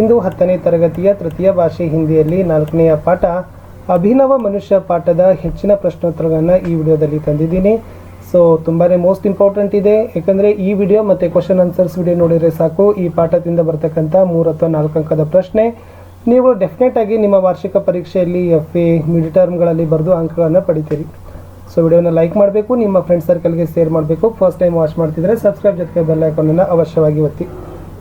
ಇಂದು ಹತ್ತನೇ ತರಗತಿಯ ತೃತೀಯ ಭಾಷೆ ಹಿಂದಿಯಲ್ಲಿ ನಾಲ್ಕನೆಯ ಪಾಠ, ಅಭಿನವ ಮನುಷ್ಯ ಪಾಠದ ಹೆಚ್ಚಿನ ಪ್ರಶ್ನೋತ್ತರಗಳನ್ನು ಈ ವಿಡಿಯೋದಲ್ಲಿ ತಂದಿದ್ದೀನಿ. ಸೊ ತುಂಬಾ ಮೋಸ್ಟ್ ಇಂಪಾರ್ಟೆಂಟ್ ಇದೆ. ಯಾಕಂದರೆ ಈ ವಿಡಿಯೋ ಮತ್ತು ಕ್ವಶನ್ ಆನ್ಸರ್ಸ್ ವಿಡಿಯೋ ನೋಡಿದರೆ ಸಾಕು. ಈ ಪಾಠದಿಂದ ಬರ್ತಕ್ಕಂಥ ಮೂರು ಅಥವಾ ನಾಲ್ಕು ಅಂಕದ ಪ್ರಶ್ನೆ. ನೀವು ಡೆಫಿನೆಟ್ ಆಗಿ ನಿಮ್ಮ ವಾರ್ಷಿಕ ಪರೀಕ್ಷೆಯಲ್ಲಿ ಎಫ್ ಎ ಮಿಡ್ ಟರ್ಮ್ಗಳಲ್ಲಿ ಬರೆದು ಅಂಕಗಳನ್ನು ಪಡಿತೀರಿ. ಸೊ ವಿಡಿಯೋನ ಲೈಕ್ ಮಾಡಬೇಕು, ನಿಮ್ಮ ಫ್ರೆಂಡ್ ಸರ್ಕಲ್ಗೆ ಶೇರ್ ಮಾಡಬೇಕು. ಫಸ್ಟ್ ಟೈಮ್ ವಾಚ್ ಮಾಡ್ತಿದ್ರೆ ಸಬ್ಸ್ಕ್ರೈಬ್ ಜೊತೆಗೆ ಬೆಲ್ ಅವಶ್ಯವಾಗಿ ಒತ್ತಿ.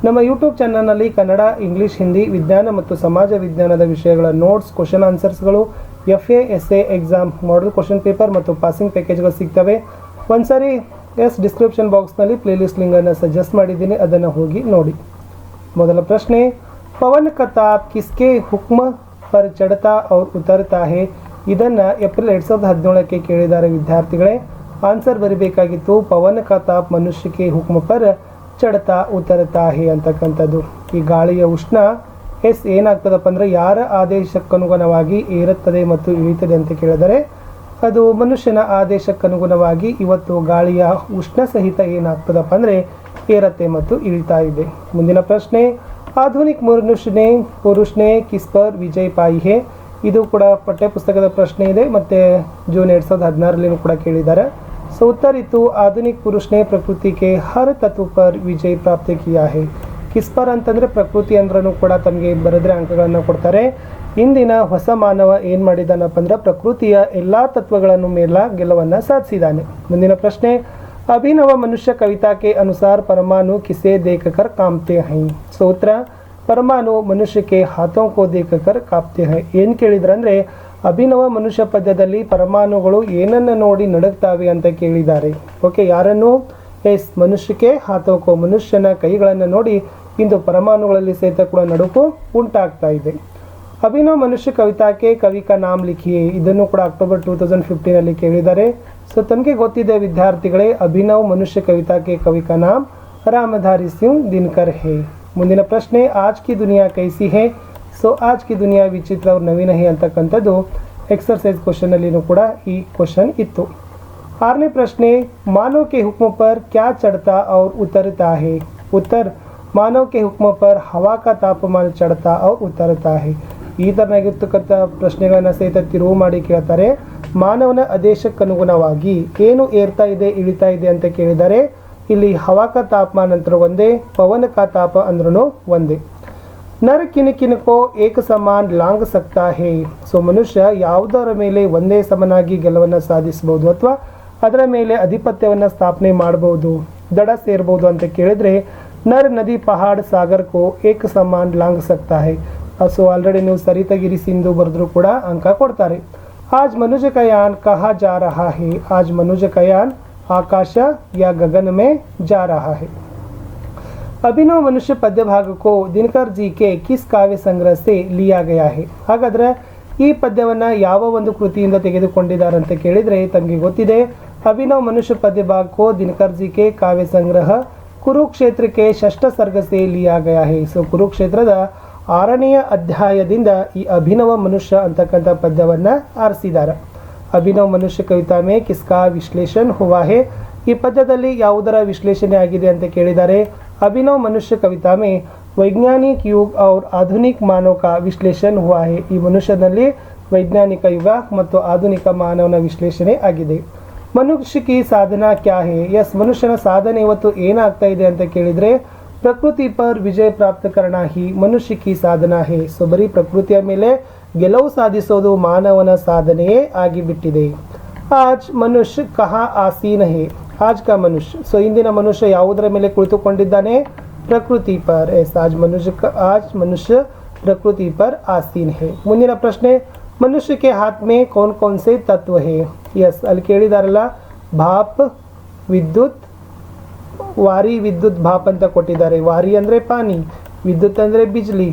ನಮ್ಮ ಯೂಟ್ಯೂಬ್ ಚಾನಲ್ನಲ್ಲಿ ಕನ್ನಡ, ಇಂಗ್ಲಿಷ್, ಹಿಂದಿ, ವಿಜ್ಞಾನ ಮತ್ತು ಸಮಾಜ ವಿಜ್ಞಾನದ ವಿಷಯಗಳ notes, question ಆನ್ಸರ್ಸ್ಗಳು F A S A exam model question paper ಮತ್ತು ಪಾಸಿಂಗ್ ಪ್ಯಾಕೇಜ್ಗಳು ಸಿಗ್ತವೆ. ಒಂದ್ಸರಿ ಎಸ್ ಡಿಸ್ಕ್ರಿಪ್ಷನ್ ಬಾಕ್ಸ್ನಲ್ಲಿ ಪ್ಲೇಲಿಸ್ಟ್ ಲಿಂಗನ್ನು ಸಜೆಸ್ಟ್ ಮಾಡಿದ್ದೀನಿ, ಅದನ್ನು ಹೋಗಿ ನೋಡಿ. ಮೊದಲ ಪ್ರಶ್ನೆ, ಪವನ್ ಕತಾಪ್ ಕಿಸ್ಕೆ ಹುಕ್ಮ ಪರ್ ಚಡತಾ ಅವ್ರ ಉತ್ತರತಾ ಹೇ ಇದನ್ನು ಏಪ್ರಿಲ್ ಎರಡು ಸಾವಿರದ ಹದಿನೇಳಕ್ಕೆ ಕೇಳಿದ್ದಾರೆ ವಿದ್ಯಾರ್ಥಿಗಳೇ. ಆನ್ಸರ್ ಬರಬೇಕಾಗಿತ್ತು, ಪವನ್ ಕತಾಪ್ ಮನುಷ್ಯಕ್ಕೆ ಹುಕ್ಮ ಪರ್ ಚढ़ता ಉತ್ತರತಾ ಹೇ ಅಂತಕ್ಕಂಥದ್ದು. ಈ ಗಾಳಿಯ ಉಷ್ಣ ಎಸ್ ಏನಾಗ್ತದಪ್ಪ ಅಂದರೆ ಯಾರ ಆದೇಶಕ್ಕನುಗುಣವಾಗಿ ಏರುತ್ತದೆ ಮತ್ತು ಇಳಿತದೆ ಅಂತ ಕೇಳಿದರೆ, ಅದು ಮನುಷ್ಯನ ಆದೇಶಕ್ಕನುಗುಣವಾಗಿ ಇವತ್ತು ಗಾಳಿಯ ಉಷ್ಣ ಸಹಿತ ಏನಾಗ್ತದಪ್ಪ ಅಂದರೆ ಏರತ್ತೆ ಮತ್ತು ಇಳಿತಾ ಇದೆ. ಮುಂದಿನ ಪ್ರಶ್ನೆ, ಆಧುನಿಕ ಮನುಷ್ಯನೇ, ಪುರುಷನೇ, ಕಿಸ್ಪರ್, ವಿಜಯ್ ಪಾಯಿಹೆ. ಇದು ಕೂಡ ಪಠ್ಯಪುಸ್ತಕದ ಪ್ರಶ್ನೆ ಇದೆ, ಮತ್ತು ಜೂನ್ ಎರಡು ಸಾವಿರದ ಕೂಡ ಕೇಳಿದ್ದಾರೆ. ಸೊ उत्तर ಇತ್ತು ಆಧುನಿಕ ಪುರುಷನೇ ಪ್ರಕೃತಿಗೆ ಹರ್ ತತ್ವ ಪರ್ ವಿಜಯ್ ಪ್ರಾಪ್ತಿ ಕಿಯಾ ಹೇ ಕಿಸ್ಪರ್ ಅಂತಂದರೆ ಪ್ರಕೃತಿ ಅಂದ್ರೂ ಕೂಡ ತಮಗೆ ಬರೆದ್ರೆ ಅಂಕಗಳನ್ನು ಕೊಡ್ತಾರೆ ಇಂದಿನ ಹೊಸ ಮಾನವ ಏನು ಮಾಡಿದಾನಪ್ಪ ಅಂದ್ರೆ ಪ್ರಕೃತಿಯ ಎಲ್ಲ ತತ್ವಗಳನ್ನು ಮೇಲ ಗೆಲುವನ್ನು ಸಾಧಿಸಿದ್ದಾನೆ ಮುಂದಿನ ಪ್ರಶ್ನೆ ಅಭಿನವ ಮನುಷ್ಯ ಕವಿತಾ के अनुसार परमाणु किसे देखकर कांपते हैं ಸೊ ಉತ್ತರ ಪರಮಾಣು ಮನುಷ್ಯಕ್ಕೆ ಹಾಥೋं को देखकर ಕಾಪ್ತೆ हैं ಏನು ಕೇಳಿದ್ರೆ ಅಂದರೆ ಅಭಿನವ ಮನುಷ್ಯ ಪದ್ಯದಲ್ಲಿ ಪರಮಾಣುಗಳು ಏನನ್ನು ನೋಡಿ ನಡುಗ್ತಾವೆ ಅಂತ ಕೇಳಿದ್ದಾರೆ. ಓಕೆ, ಯಾರನ್ನು? ಎಸ್, ಮನುಷ್ಯಕ್ಕೆ ಹಾತೋಕೋ. ಮನುಷ್ಯನ ಕೈಗಳನ್ನು ನೋಡಿ ಇಂದು ಪರಮಾಣುಗಳಲ್ಲಿ ಸಹಿತ ಕೂಡ ನಡುಕು ಉಂಟಾಗ್ತಾ ಇದೆ. ಅಭಿನವ ಮನುಷ್ಯ ಕವಿತಾಕ್ಕೆ ಕವಿಕಾ ನಾಮ್ ಲಿಖಿಯೇ. ಇದನ್ನು ಕೂಡ ಅಕ್ಟೋಬರ್ ಟೂ ತೌಸಂಡ್ ಫಿಫ್ಟೀನಲ್ಲಿ ಕೇಳಿದ್ದಾರೆ. ಸೊ, ತಮಗೆ ಗೊತ್ತಿದೆ ವಿದ್ಯಾರ್ಥಿಗಳೇ, ಅಭಿನವ್ ಮನುಷ್ಯ ಕವಿತಾಕೆ ಕವಿಕಾ ನಾಮ್. ರಾಮಧಾರಿ ಸಿಂಗ್ ದಿನಕರ್ ಹೇ. ಮುಂದಿನ ಪ್ರಶ್ನೆ ಆಜ್ ಕಿ ದುನಿಯಾ ಕೈಸಿ ಹೇ? ಸೊ ಆಜ್ ಕಿ ದುನಿಯಾ ವಿಚಿತ್ರ ಅವ್ರ ನವೀನ ಹಿ ಅಂತಕ್ಕಂಥದ್ದು ಎಕ್ಸರ್ಸೈಸ್ ಕ್ವಶನಲ್ಲಿನೂ ಕೂಡ ಈ ಕ್ವಶನ್ ಇತ್ತು. ಆರನೇ ಪ್ರಶ್ನೆ, ಮಾನವ ಕೆ ಹುಕ್ಮ ಪರ್ ಕ್ಯಾ ಚಡ್ತಾ ಔರ್ ಉತ್ತರತಾ ಹೇ? ಉತ್ತರ, ಮಾನವ ಕೆ ಹುಕ್ಮ ಪರ್ ಹವಾ ಕಾ ತಾಪಮಾನ ಚಡ್ತಾ ಅವ್ರ ಉತ್ತರತಾ ಹೇ? ಈ ಥರನಾಗಿರ್ತಕ್ಕಂಥ ಪ್ರಶ್ನೆಗಳನ್ನು ಸಹಿತ ತಿರುವು ಮಾಡಿ ಕೇಳ್ತಾರೆ. ಮಾನವನ ಆದೇಶಕ್ಕನುಗುಣವಾಗಿ ಏನು ಏರ್ತಾ ಇದೆ, ಇಳಿತಾ ಇದೆ ಅಂತ ಕೇಳಿದರೆ, ಇಲ್ಲಿ ಹವಾಕ ತಾಪಮಾನ ಅಂತರೂ ಒಂದೇ ಪವನಕ ತಾಪ ಅಂದ್ರೂ ಒಂದೇ. ನರ ಕಿನಕಿನಕೋ ಏಕ ಸಮಾನ್ ಲಾಂಗ್ ಸಕ್ತಾ ಹೇ. ಸೊ ಮನುಷ್ಯ ಯಾವುದರ ಮೇಲೆ ಒಂದೇ ಸಮನಾಗಿ ಗೆಲುವನ್ನು ಸಾಧಿಸಬಹುದು ಅಥವಾ ಅದರ ಮೇಲೆ ಅಧಿಪತ್ಯವನ್ನು ಸ್ಥಾಪನೆ ಮಾಡಬಹುದು, ದಡ ಸೇರ್ಬೋದು ಅಂತ ಕೇಳಿದ್ರೆ ನರ್ ನದಿ ಪಹಾಡ್ ಸಾಗರ್ಕೋ ಏಕ ಸಮಾನ್ ಲಾಂಗ್ ಸಕ್ತಾ ಹೇ. ಸೊ ಆಲ್ರೆಡಿ ನೀವು ಸರಿತಗಿರಿ ಸಿಂಧು ಬರೆದ್ರು ಕೂಡ ಅಂಕ ಕೊಡ್ತಾರೆ. ಆಜ್ ಮನುಜ ಕಯಾನ್ ಕಹಾ ಜಾ ರಹಾ ಹೇ. ಆಜ್ ಮನುಜ ಕಯಾನ್ ಆಕಾಶ ಯಾ ಗಗನ ಮೇ ಜಾ ರಹಾ ಹೇ. ಅಭಿನವ ಮನುಷ್ಯ पद्य भाग को ದಿನಕರ್ ಜಿ ಕೆ ಕಿಸ್ ಕಾವ್ಯ ಸಂಗ್ರಹ से ಲಿಯಾ ಗಯಾ ಈ ಪದ್ಯವನ್ನು ಯಾವ ಒಂದು ಕೃತಿಯಿಂದ ತೆಗೆದುಕೊಂಡಿದ್ದಾರೆ ಅಂತ ಕೇಳಿದರೆ ತಮಗೆ ಗೊತ್ತಿದೆ. ಅಭಿನವ್ ಮನುಷ್ಯ ಪದ್ಯ ಭಾಗ ಕೋ ದಿನಕರ್ ಜಿ ಕೆ ಕಾವ್ಯ ಸಂಗ್ರಹ, ಕುರುಕ್ಷೇತ್ರಕ್ಕೆ ಷಷ್ಠ ಸರ್ಗಸೆ ಲಿಯಾ ಗಯಾ ಸೊ ಕುರುಕ್ಷೇತ್ರದ ಆರನೆಯ ಅಧ್ಯಾಯದಿಂದ ಈ ಅಭಿನವ ಮನುಷ್ಯ ಅಂತಕ್ಕಂಥ ಪದ್ಯವನ್ನು ಆರಿಸಿದ್ದಾರೆ. ಅಭಿನವ್ ಮನುಷ್ಯ ಕವಿತಾ ಮೇ ಕಿಸ್ಕಾ ವಿಶ್ಲೇಷಣ್, ಹುವಾಹೆ ಈ ಪದ್ಯದಲ್ಲಿ ಯಾವುದರ ವಿಶ್ಲೇಷಣೆ ಆಗಿದೆ ಅಂತ ಕೇಳಿದ್ದಾರೆ? ಅಭಿನವ್ ಮನುಷ್ಯ कविता में ವೈಜ್ಞಾನಿಕ ಯುಗ್ और ಆಧುನಿಕ मानव का ವಿಶ್ಲೇಷಣ್ हुआ है। ಈ ಮನುಷ್ಯನಲ್ಲಿ ವೈಜ್ಞಾನಿಕ ಯುಗ ಮತ್ತು ಆಧುನಿಕ ಮಾನವನ ವಿಶ್ಲೇಷಣೆ ಆಗಿದೆ ಮನುಷ್ಯ ಕಿ ಸಾಧನಾ ಕ್ಯಾ ಹೇ ಎಸ್ ಮನುಷ್ಯನ ಸಾಧನೆ ಇವತ್ತು ಏನಾಗ್ತಾ ಇದೆ ಅಂತ ಕೇಳಿದರೆ, ಪ್ರಕೃತಿ ಪರ್ ವಿಜಯ ಪ್ರಾಪ್ತ ಕರಣ ಹಿ ಮನುಷ್ಯ ಕಿ ಸಾಧನಾ ಹೇ ಸೊ ಬರೀ ಪ್ರಕೃತಿಯ ಮೇಲೆ ಗೆಲುವು ಸಾಧಿಸೋದು ಮಾನವನ ಸಾಧನೆಯೇ ಆಗಿಬಿಟ್ಟಿದೆ। ಆಜ್ ಮನುಷ್ಯ ಕಹಾ ಆಸೀನ ಹೇ ಆಜ್ ಕಾ ಮನುಷ್ಯ ಸೊ ಇಂದಿನ ಮನುಷ್ಯ ಯಾವುದರ ಮೇಲೆ ಕುಳಿತುಕೊಂಡಿದ್ದಾನೆ ಪ್ರಕೃತಿ ಪರ್ ಎಸ್ ಆಜ್ ಮನುಷ್ಯ ಕ- ಆಜ್ ಮನುಷ್ಯ ಪ್ರಕೃತಿ ಪರ್ ಆಸೀನ್ ಹೇ ಮುಂದಿನ ಪ್ರಶ್ನೆ ಮನುಷ್ಯ ಕೆ ಹಾತ್ ಮೇ ಕೌನ್ ಕೌನ್ ಸೆ ತತ್ವ ಹೇ ಎಸ್ ಅಲ್ಲಿ ಕೇಳಿದಾರಲ್ಲ ಭಾಪ್ ವಿದ್ಯುತ್ ವಾರಿ ವಿದ್ಯುತ್ ಭಾಪ್ ಅಂತ ಕೊಟ್ಟಿದ್ದಾರೆ ವಾರಿ ಅಂದರೆ ಪಾನಿ ವಿದ್ಯುತ್ ಅಂದರೆ ಬಿಜ್ಲಿ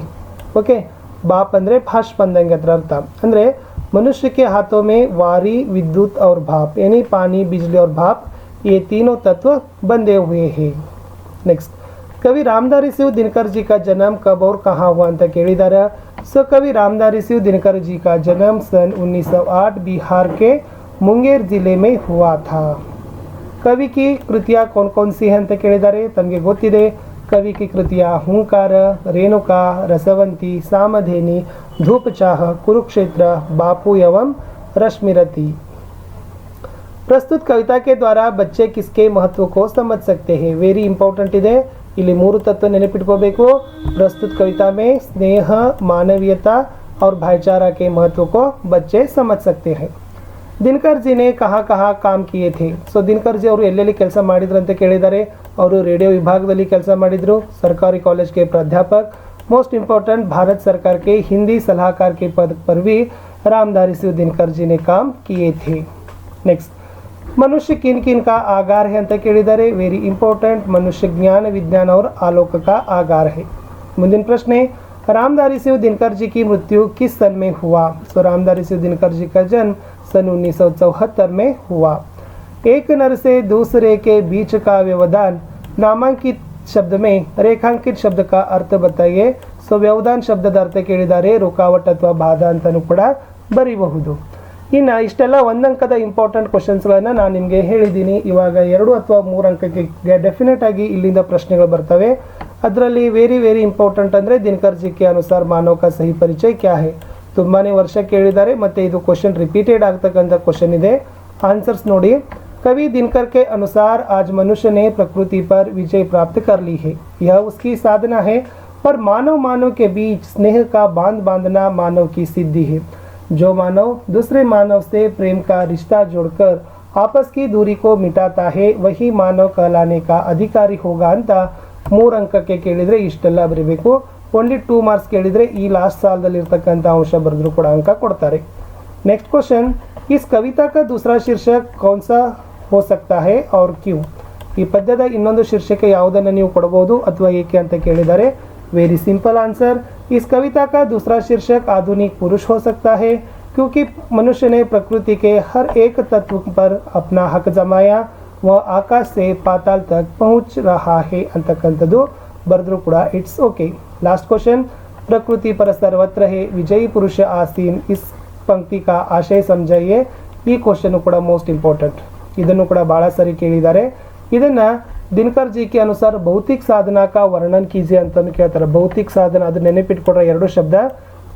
ಓಕೆ ಬಾಪ್ ಅಂದರೆ ಭಾಷ್ಪ ಅಂದಂಗೆ ಅದರ ಅರ್ಥ ಅಂದರೆ मनुष्य के हाथों में वारी विद्युत और भाप यानी पानी बिजली और भाप ये तीनों तत्व बंधे हुए हैं ನೆಕ್ಸ್ಟ್ ಕವಿ ರಾಮದಾರಿ ಸಿವ್ ದಿನಕರ್ ಜಿ ಕಾ ಜನ್ಮ ಕಬ್ और कहाँ हुआ ಅಂತ ಕೇಳಿದ್ದಾರೆ ಸೊ ಕವಿ ರಾಮದಾರಿ सिव दिनकर जी का जन्म सन 1908 बिहार के मुंगेर जिले में हुआ था ಕವಿ ಕಿ ಕೃತಿಯ ಕೌನ್ ಕೌನ್ ಸಿ ಅಂತ ಕೇಳಿದ್ದಾರೆ ತಮಗೆ ಗೊತ್ತಿದೆ कवि की कृतियाँ हुंकार रेणुका रसवंती सामधेनी धूपचाह कुरुक्षेत्र बापू एवं रश्मिरती ಪ್ರಸ್ತುತ ಕವಿತಾ ಕೆ ದ್ವಾರ ಬಚ್ಚೆ ಕಿಸ್ಕೆ ಮಹತ್ವಕ್ಕೋ ಸಮझ सकते हैं ವೆರಿ ಇಂಪಾರ್ಟೆಂಟ್ ಇದೆ ಇಲ್ಲಿ ಮೂರು ತತ್ವ ನೆನಪಿಟ್ಕೋಬೇಕು ಪ್ರಸ್ತುತ ಕವಿತಾ ಮೇ ಸ್ನೇಹ ಮಾನವೀಯತಾ और भाईचारा के महत्व को बच्चे समझ सकते हैं ದಿನಕರ್ ಜಿ ನೇ ಕಹಾ ಕಹಾ ಕಾಮ್ ಕಿಯೇ ಥೆ ಸೊ ದಿನಕರ್ ಜಿ ಅವರು ಎಲ್ಲೆಲ್ಲಿ ಕೆಲಸ ಮಾಡಿದ್ರು ಅಂತ ಕೇಳಿದ್ದಾರೆ ಅವರು ರೇಡಿಯೋ ವಿಭಾಗದಲ್ಲಿ ಕೆಲಸ ಮಾಡಿದರು ಸರ್ಕಾರಿ ಕಾಲೇಜ್ಗೆ ಪ್ರಾಧ್ಯಾಪಕ मोस्ट इंपॉर्टेंट भारत सरकार के हिंदी सलाहकार के पद पर भी रामधारी सिंह दिनकर जी ने काम किए थे नेक्स्ट ಮನುಷ್ಯ ಕಿನ್ ಕಿನ್ ಕಾ ಆಗಾರ है ಅಂತ ಕೇಳಿದ್ದಾರೆ ವೆರಿ ಇಂಪಾರ್ಟೆಂಟ್ ಮನುಷ್ಯ ಜ್ಞಾನ ವಿಜ್ಞಾನ और आलोक का आगार है ಮುಂದಿನ ಪ್ರಶ್ನೆ रामधारी सिंह दिनकर जी की मृत्यु किस सन में हुआ सो रामधारी सिंह दिनकर जी का जन्म सन 1974 में हुआ एक नर से दूसरे के बीच का व्यवधान नामांकित शब्द में रेखांकित शब्द का अर्थ बताइए ಸೊ ವ್ಯವಧಾನ್ ಶಬ್ದದ ಅರ್ಥ ಕೇಳಿದ್ದಾರೆ ರುಕಾವಟ್ ಅಥವಾ ಬಾಧ ಅಂತಲೂ ಕೂಡ ಬರೀಬಹುದು ಇನ್ನು ಇಷ್ಟೆಲ್ಲ ಒಂದಂಕದ ಇಂಪಾರ್ಟೆಂಟ್ ಕ್ವಶನ್ಸ್ಗಳನ್ನು ನಾನು ನಿಮಗೆ ಹೇಳಿದ್ದೀನಿ ಇವಾಗ ಎರಡು ಅಥವಾ ಮೂರು ಅಂಕಕ್ಕೆ ಡೆಫಿನೆಟ್ ಆಗಿ ಇಲ್ಲಿಂದ ಪ್ರಶ್ನೆಗಳು ಬರ್ತವೆ ಅದರಲ್ಲಿ ವೆರಿ ವೆರಿ ಇಂಪಾರ್ಟೆಂಟ್ ಅಂದರೆ ದಿನಕರ್ ಜಿ ಕೆ ಅನುಸಾರ ಮಾನವ ಕಾ ಸಹಿ ಪರಿಚಯ ಕ್ಯಾ ಹೇ ತುಂಬಾ ವರ್ಷ ಕೇಳಿದ್ದಾರೆ ಮತ್ತು ಇದು ಕ್ವಶನ್ ರಿಪೀಟೆಡ್ ಆಗ್ತಕ್ಕಂಥ ಕ್ವಶನ್ ಇದೆ ಆನ್ಸರ್ಸ್ ನೋಡಿ कवि दिनकर के अनुसार आज मनुष्य ने प्रकृति पर विजय प्राप्त कर ली है यह उसकी साधना है पर मानव मानव के बीच स्नेह का बांध बांधना मानव की सिद्धि है जो मानव दूसरे मानव से प्रेम का रिश्ता जोड़कर आपस की दूरी को मिटाता है वही मानव कहलाने का अधिकारी होगा ಅಂತ ಮೂರು ಅಂಕಕ್ಕೆ ಕೇಳಿದರೆ ಇಷ್ಟೆಲ್ಲ ಬರೀಬೇಕು ಓನ್ಲಿ ಟೂ ಮಾರ್ಕ್ಸ್ ಕೇಳಿದರೆ ಈ ಲಾಸ್ಟ್ ಸಾಲದಲ್ಲಿ ಇರ್ತಕ್ಕಂಥ ಅಂಶ ಬರೆದ್ರು ಕೂಡ ಅಂಕ ಕೊಡ್ತಾರೆ नेक्स्ट क्वेश्चन इस कविता का दूसरा शीर्षक कौन सा हो सकता है और क्यों ಈ ಪದ್ಯದ ಇನ್ನೊಂದು ಶೀರ್ಷಿಕೆ ಯಾವುದನ್ನು ನೀವು ಕೊಡಬಹುದು ಅಥವಾ ಏಕೆ ಅಂತ ಕೇಳಿದ್ದಾರೆ ವೆರಿ ಸಿಂಪಲ್ आंसर इस कविता का दूसरा शीर्षक आधुनिक पुरुष हो सकता है क्योंकि मनुष्य ने प्रकृति के हर एक तत्व पर अपना हक जमाया वह आकाश से पाताल तक पहुंच रहा है ಅಂತಕ್ಕಂಥದ್ದು ಬರೆದ್ರು ಕೂಡ ಇಟ್ಸ್ ಓಕೆ लास्ट क्वेश्चन प्रकृति पर सर्वत्र है विजयी पुरुष आसीन इस पंक्ति का आशय समझाइए ಈ ಕ್ವಶನ್ ಕೂಡ ಮೋಸ್ಟ್ ಇಂಪಾರ್ಟೆಂಟ್ ಇದನ್ನು ಕೂಡ ಬಹಳ ಸರಿ ಕೇಳಿದ್ದಾರೆ ಇದನ್ನ ದಿನಕರ್ ಜಿ ಕೆ ಅನುಸಾರ ಭೌತಿಕ ಸಾಧನಾ ಕಾ ವರ್ಣನ್ ಕೀಜಿ ಅಂತಾನು ಕೇಳ್ತಾರೆ ಭೌತಿಕ ಸಾಧನ ಅದು ನೆನಪಿಟ್ಕೊಡ್ರೆ ಎರಡು ಶಬ್ದ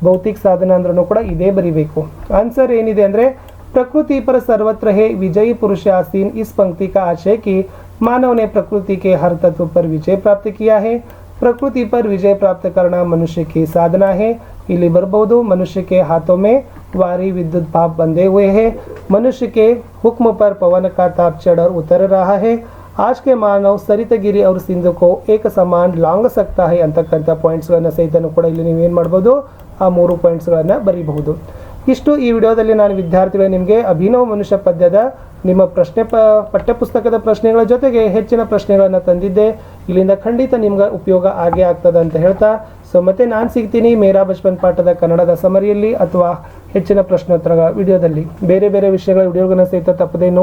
ಭೌತಿಕ ಸಾಧನ ಅಂದ್ರೂ ಕೂಡ ಇದೇ ಬರಿಬೇಕು ಆನ್ಸರ್ ಏನಿದೆ ಅಂದ್ರೆ प्रकृति पर सर्वत्र है विजयी पुरुष आसीन इस पंक्ति का आशय कि मानव ने प्रकृति के हर तत्व पर विजय प्राप्त किया है प्रकृति पर विजय प्राप्त करना मनुष्य की साधना है ಇಲ್ಲಿ ಬರ್ಬೋದು मनुष्य के हाथों में वारी विद्युत भाप बंधे हुए हैं मनुष्य के हुक्म पर पवन का ताप चढ़ और उतर रहा है आज के ಮಾನವ್ ಸರಿತಗಿರಿ और ಸಿಂಧು को एक समान लांग सकता है ಅಂತಕ್ಕಂಥ ಪಾಯಿಂಟ್ಸ್ಗಳನ್ನು ಸಹಿತನು ಕೂಡ ಇಲ್ಲಿ ನೀವೇನು ಮಾಡ್ಬೋದು ಆ ಮೂರು ಪಾಯಿಂಟ್ಸ್ಗಳನ್ನು ಬರೀಬಹುದು ಇಷ್ಟು ಈ ವಿಡಿಯೋದಲ್ಲಿ ನಾನು ವಿದ್ಯಾರ್ಥಿಗಳು ನಿಮಗೆ ಅಭಿನವ ಮನುಷ್ಯ ಪದ್ಯದ ನಿಮ್ಮ ಪ್ರಶ್ನೆ ಪ ಪಠ್ಯಪುಸ್ತಕದ ಪ್ರಶ್ನೆಗಳ ಜೊತೆಗೆ ಹೆಚ್ಚಿನ ಪ್ರಶ್ನೆಗಳನ್ನು ತಂದಿದ್ದೆ ಇಲ್ಲಿಂದ ಖಂಡಿತ ನಿಮ್ಗೆ ಉಪಯೋಗ ಆಗೇ ಆಗ್ತದೆ ಅಂತ ಹೇಳ್ತಾ ಸೊ ಮತ್ತೆ ನಾನು ಸಿಗ್ತೀನಿ ಮೇರಾ ಬಚ್ಪನ್ ಪಾಠದ ಕನ್ನಡದ ಸಮರಿಯಲ್ಲಿ ಅಥವಾ ಹೆಚ್ಚಿನ ಪ್ರಶ್ನೋತ್ತರ ವಿಡಿಯೋದಲ್ಲಿ ಬೇರೆ ಬೇರೆ ವಿಷಯಗಳ ವಿಡಿಯೋಗಳನ್ನ ಸಹಿತ ತಪ್ಪದೆ ನೋಡಿ